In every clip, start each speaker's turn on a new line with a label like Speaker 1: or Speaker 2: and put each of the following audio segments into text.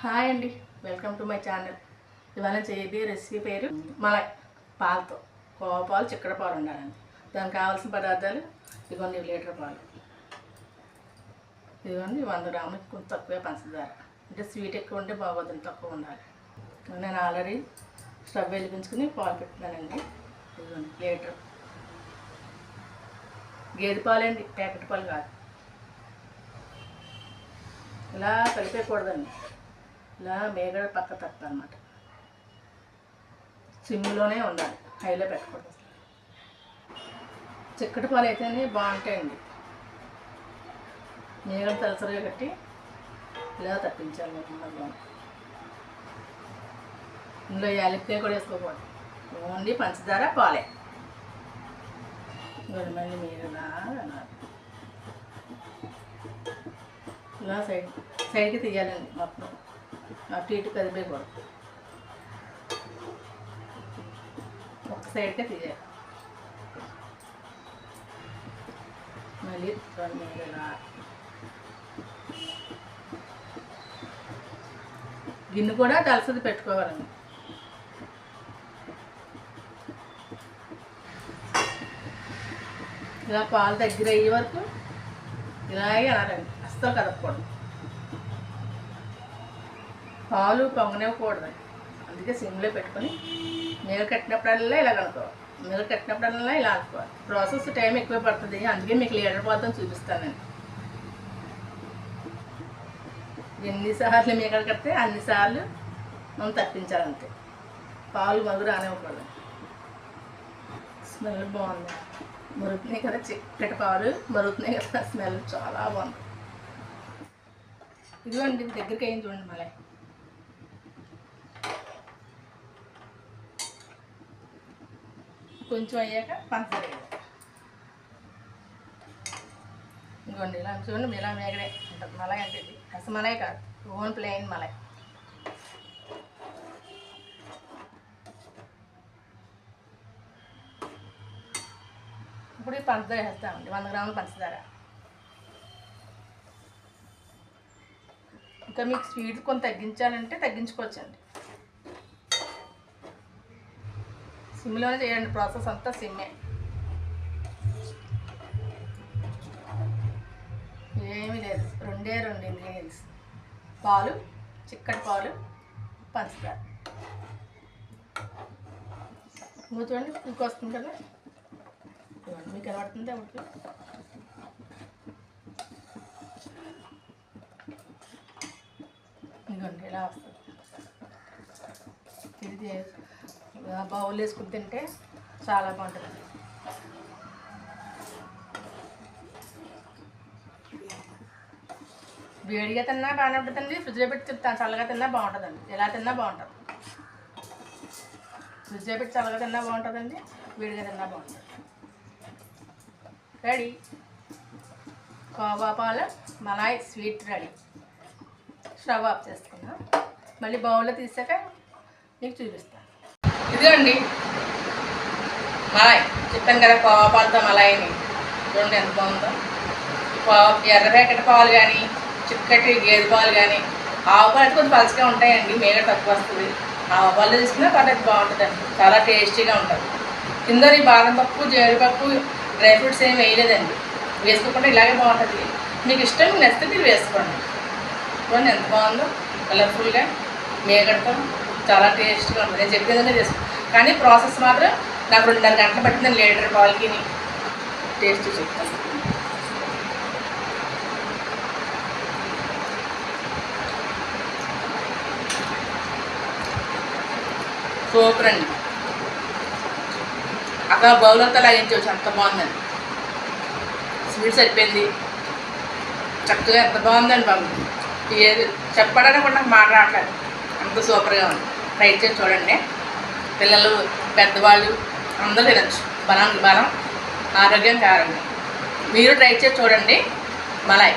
Speaker 1: Hi అండి. Welcome to my channel. ఇవాళ చేయబోయే రెసిపీ పేరు మలై పాలతో. కోపాలు చిక్కడ పాలు ఉండాలండి. దానికి కావాల్సిన పదార్థాలు ఇదిగోండి లీటర్ పాలు. ఇదిగోండి వంద గ్రాములు కొంచెం తక్కువే పంచదార. అంటే స్వీట్ ఎక్కువ ఉంటే బాగోదని తక్కువ ఉండాలి. నేను ఆల్రెడీ స్టవ్ వెలిగించుకుని పాలు పెట్టినానండి ఇదిగోండి లీటర్. గేదె పాలండి ప్యాకెట్ పాలు కాదు. ఇలా కలిపేయకూడదండి. ఇలా మేగడ పక్క తప్ప అనమాట సిమ్లోనే ఉండాలి హైలో పెట్టకూడదు. చిక్కటి పాలు అయితేనే బాగుంటాయండి. మేగడ తలసరిగా కట్టి ఇలా తప్పించాలి మళ్ళీ ఇందులో యాలక్కాయ కూడా వేసుకోకూడదు. ఓన్లీ పంచదార పాలే. మరి మళ్ళీ మీరు ఇలా అన్నారు. ఇలా సైడ్ సైడ్కి తీయాలండి మొత్తం. అటు ఇటు కదిపేయకూడదు ఒక సైడ్కే తీయాలి. మళ్ళీ రెండు ఇలా గిన్నె కూడా తలసది పెట్టుకోవాలండి. ఇలా పాలు దగ్గర అయ్యే వరకు ఇలాగే అనాలండి. అస్సలు కదపకూడదు. పాలు పొంగనివ్వకూడదు అందుకే సిమ్లో పెట్టుకొని నీళ్ళు కట్టినప్పుడల్లా ఇలా కలుపుకోవాలి నీళ్ళు కట్టినప్పుడల్లా ఇలా కలుపుకోవాలి ప్రాసెస్ టైం ఎక్కువ పడుతుంది. అందుకే మీకు లీటర్ పాలతో చూపిస్తానండి ఎన్నిసార్లు మీగడ కడితే అన్నిసార్లు మనం తప్పించాలంతే. పాలు మధుర రానివ్వకూడదు. స్మెల్ బాగుంది. మరుగుతున్నాయి కదా చిక్కటి పాలు. మరుగుతున్నాయి కదా స్మెల్. చాలా బాగుంది. ఇదిగోండి దగ్గరికి అయింది చూడండి మళ్ళీ. కొంచెం అయ్యాక పంచదార ఇంకోండి ఇలా చూడండి ఇలా మేగడే ఉంటుంది మలై అంటే ఇది. రసమలై కాదు. ఓన్ ప్లెయిన్ మలై ఇప్పుడు ఈ పంచదార వేస్తామండి వంద గ్రాముల పంచదార ఇంకా మీకు స్వీట్ కొంత తగ్గించాలంటే తగ్గించుకోవచ్చండి. సిమ్లోనే చేయండి ప్రాసెస్ అంతా సిమ్మే. ఏమీ లేదు రెండే రెండు ఇంగ్రీడియంట్స్. పాలు చిక్కటి పాలు పంచదార. ఇంకో చూడండి వస్తుంది కదా? మీకు కనబడుతుంది ఒకటి? ఇంకోండి ఇలా వస్తుంది. ఇది బౌల్ వేసుకుని తింటే చాలా బాగుంటుంది. వేడిగా తిన్నా బాగానే ఉంటుందండి ఫ్రిడ్జ్లో పెట్టి తింటా చల్లగా తిన్నా బాగుంటుందండి. ఎలా తిన్నా బాగుంటుంది. ఫ్రిడ్జ్లో పెట్టి చల్లగా తిన్నా బాగుంటుందండి వేడిగా తిన్నా బాగుంటుంది. రెడీ కోవా పాల malai sweet ready. Stove off చేసుకున్నా. మళ్ళీ బౌల్లో తీసాక మీకు చూపిస్తాను ఇదిగోండి. మలాయ్ చెప్పాను కదా కోవా మలాయిని చూడండి ఎంత బాగుందో. పావు ఎర్ర ప్యాకెట్ పాలు కానీ చిక్కటి గేదె పాలు కానీ ఆవు పాలు అయితే కొంచెం పలుచగా ఉంటాయండి మేగ తక్కువ వస్తుంది. ఆవు పాలు తీసుకున్నా పద్ధతి బాగుంటుందండి. చాలా టేస్టీగా ఉంటుంది. కింద ఈ బాదం పప్పు జీడిపప్పు డ్రై ఫ్రూట్స్ ఏమి వేయలేదండి. వేసుకోకుండా ఇలాగే బాగుంటుంది. మీకు ఇష్టం నచ్చితే మీరు వేసుకోండి. చూడండి ఎంత బాగుందో. కలర్ఫుల్గా మేగడతో చాలా టేస్ట్గా ఉంటుంది నేను చెప్పేదనే చేస్తాను కానీ ప్రాసెస్ మాత్రం నాకు రెండున్నర గంటలు పట్టిందని లీటర్ పాలకి టేస్ట్ చెప్తాను సూపర్ అండి. అక్కడ బౌల్ అంతా లాగించవచ్చు అంత బాగుందండి. స్వీట్ అయిపోయింది చక్కగా ఎంత బాగుందండి బాబు. ఏది చెప్పడానికి కూడా నాకు మాట్లాడలేదు అంత సూపర్గా ఉంది. ట్రై చేసి చూడండి. పిల్లలు పెద్దవాళ్ళు అందరూ తినచ్చు. బలం బలం ఆరోగ్యం కారండి. మీరు ట్రై చేసి చూడండి. మలాయ్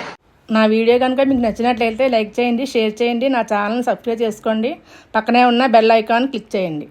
Speaker 1: నా వీడియో కనుక మీకు నచ్చినట్లయితే లైక్ చేయండి షేర్ చేయండి నా ఛానల్ సబ్స్క్రైబ్ చేసుకోండి. పక్కనే ఉన్న బెల్ ఐకాన్ క్లిక్ చేయండి.